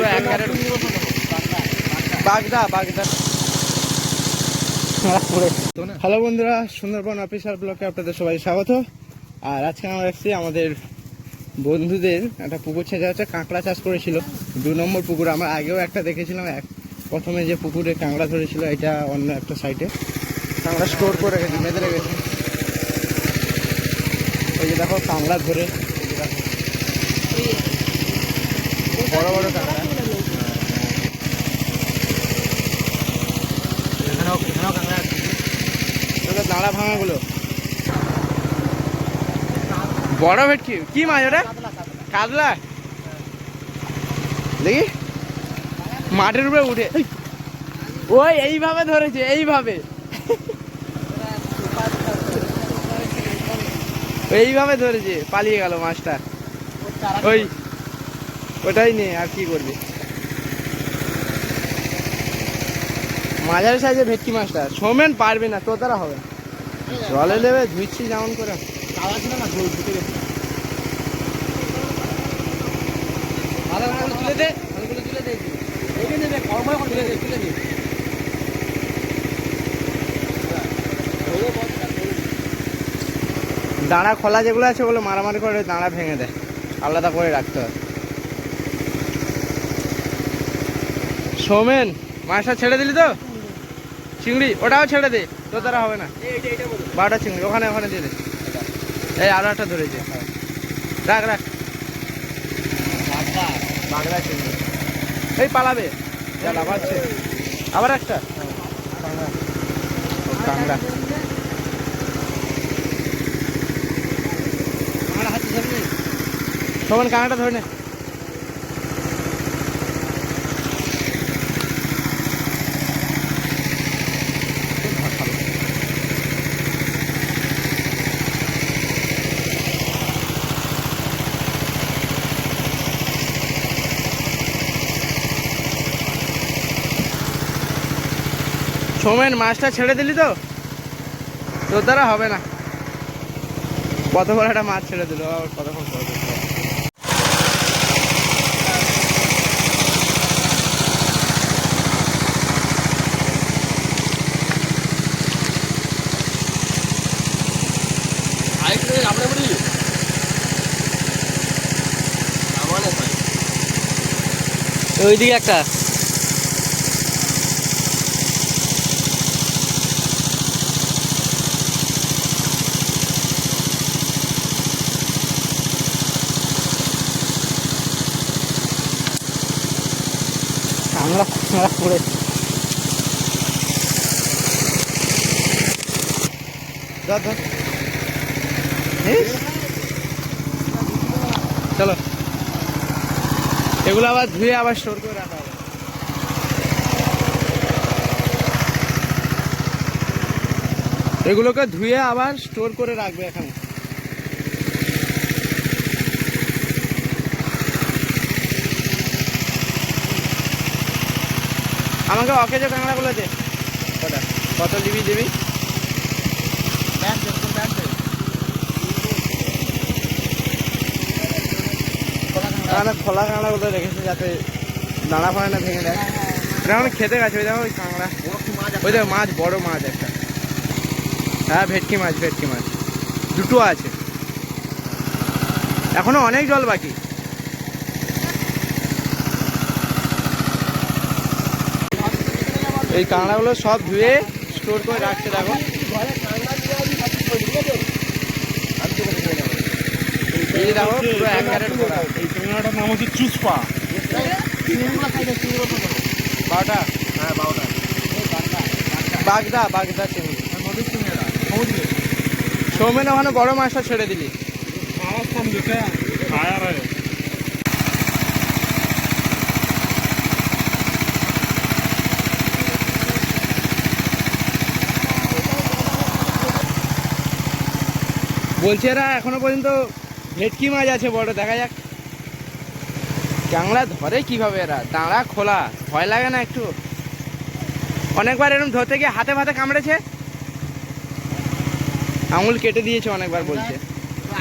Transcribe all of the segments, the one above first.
পুরো এক ক্যারেট বাগদা বাগদা। হ্যালো বন্ধুরা সুন্দরবন অফিসার ব্লকে আপনাদের সবাই স্বাগত। আর আজকে আমরা এসেছি আমাদের বন্ধুদের একটা পুকুর ছেঁচা হচ্ছে কাঁকড়া চাষ করেছিল। দু নম্বর পুকুর আমরা আগেও একটা দেখেছিলাম এক প্রথমে যে পুকুরে কাঁকড়া ধরেছিল এটা অন্য একটা সাইডে কাঁকড়া স্টোর করে রেখেছি বেঁধে রেখেছি। এই যে দেখো কাঁকড়া ধরে। বড় বড় কাঁকড়া এখানেও এখানেও কাঁকড়া আছে। দাঁড়া ভাঙাগুলো। বড় ভেটকি। কি মাছ ওটা? কাতলা। দেখি। মাঠের উপরে উঠে। ওই এইভাবে ধরেছে, এইভাবে। এইভাবে ধরেছে, পালিয়ে গেল মাছটা। ওই। ওটাই নে, আর কি করবি? মাঝারি সাইজে ভেটকি মাছটা। সোমেন পারবে না তো তারা হবে। জলে নেবে ধুইছি যেমন করে। তুলে দে তুলে দে এই নে দে কম করে তুলে দে তুলে দে দাঁড়া খোলা যেগুলো আছে ওগুলো মারামারি করে দাঁড়া ভেঙে দেয়। আলাদা করে রাখতে হয়। সোমেন মাছটা ছেড়ে দিলি তো? চিংড়ি, ওটাও ছেড়ে দে তো তারা হবে না। বারোটা চিংড়ি, ওখানে ওখানে দিয়ে দে। এই আরও একটা ধরেছে। রাখ রাখ। বাগড়া চিংড়ি। এই পালাবে। যা লাফাচ্ছে আবার একটা। কাঁকড়া ধরে কাঁকড়াটা ধরে নে। সোমেন মাছটা ছেড়ে দিলি তো? তোর দ্বারা হবে না। কত বড় একটা মাছ ছেড়ে দিল আবার কতক্ষণ পর দেখতে আমরা আমার ইস। চলো। এগুলো আবার ধুয়ে আবার স্টোর করে রাখা হবে। এগুলোকে ধুয়ে আবার স্টোর করে রাখবে এখানে। আমাকে অকেজো কাঁকড়াগুলো দে। কটা? কত দিবি দিবি? কাঁকড়া খোলা কাঁকড়াগুলো রেখেছে যাতে দানা ফানা না ভেঙে দেয় এটা এখন খেতে গেছে, ওই দেখো ওই কাঁকড়া। ওই দেখো মাছ, বড় মাছ একটা। হ্যাঁ ভেটকি মাছ ভেটকি মাছ। দুটো আছে। এখনও অনেক জল বাকি। এই কাঁকড়াগুলো সব ধুয়ে স্টোর করে রাখছে দেখো। এই দেখো পুরো এক ক্যারেট এই ট্রেনারটার নাম হচ্ছে খাইতে বারোটা হ্যাঁ বারোটা বাগদা বাগদা সমুদ্রে সৌমেন ওখানে বড় মাছটা ছেড়ে দিলি। আওয়াজ কম দিতে ফায়ার বলছে এরা এখনও পর্যন্ত ভেটকি মাছ আছে বড় দেখা যাক। ক্যাংলা ধরে কীভাবে এরা? দাঁড়া খোলা। ভয় লাগে না একটু। অনেকবার এরকম ধরতে গিয়ে হাতে ভাতে কামড়েছে। আঙুল কেটে দিয়েছে অনেকবার বলছে।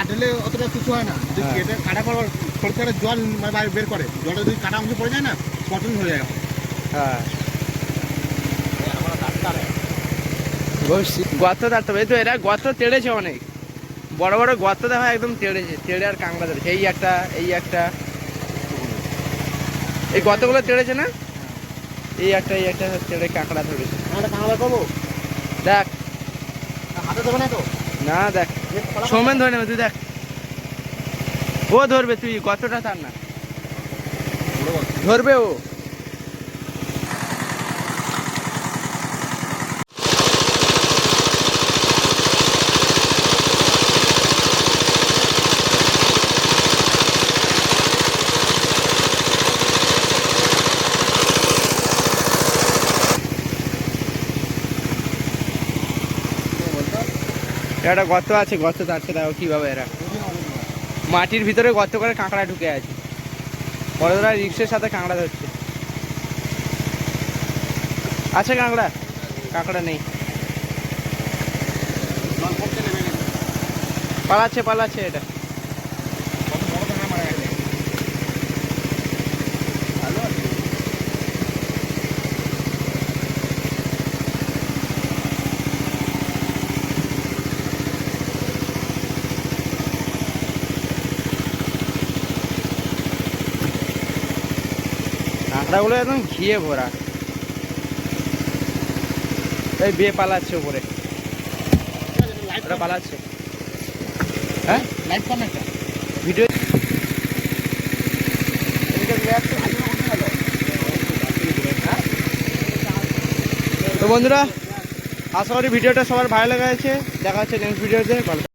আটলে অতটা কিছু হয় না। হ্যাঁ। কেটে কাটা জল মানে বের করে জলটা যদি কাটা অংশ পড়ে যায় না হয়ে যায়। হ্যাঁ। তাড়তে হবে। তো এরা গর্ত তেড়েছে অনেক। বড় বড় গর্ত দেখা একদম তেড়েছে তেড়ে আর কাঁকড়া ধরেছে এই একটা এই একটা। এই গর্তগুলো তেড়েছে না? এই একটা এই একটা তেড়ে কাঁকড়া ধরেছে। কাঁকড়া দেখ। হাতে দেবে না তো? না দেখ। সৌমেন ধরে নেবে তুই দেখ। ও ধরবে তুই কতটা তার না। ধরবে ও। একটা গর্ত আছে, গর্ত তাড়ছে দেখো কীভাবে এরা। মাটির ভিতরে গর্ত করে কাঁকড়া ঢুকে আছে। বড়দরা রিক্সের সাথে কাঁকড়া ধরছে। আছে কাঁকড়া? কাঁকড়া নেই। পালাচ্ছে পালাচ্ছে এটা। কাঁকড়াগুলো একদম ঘিয়ে ভরা। এই বিয়ে পালাচ্ছে উপরে। পালাচ্ছে। হ্যাঁ? ভিডিও তো বন্ধুরা আশা করি ভিডিওটা সবার ভালো লেগেছে। দেখা হচ্ছে নেক্সট ভিডিওতে ভালো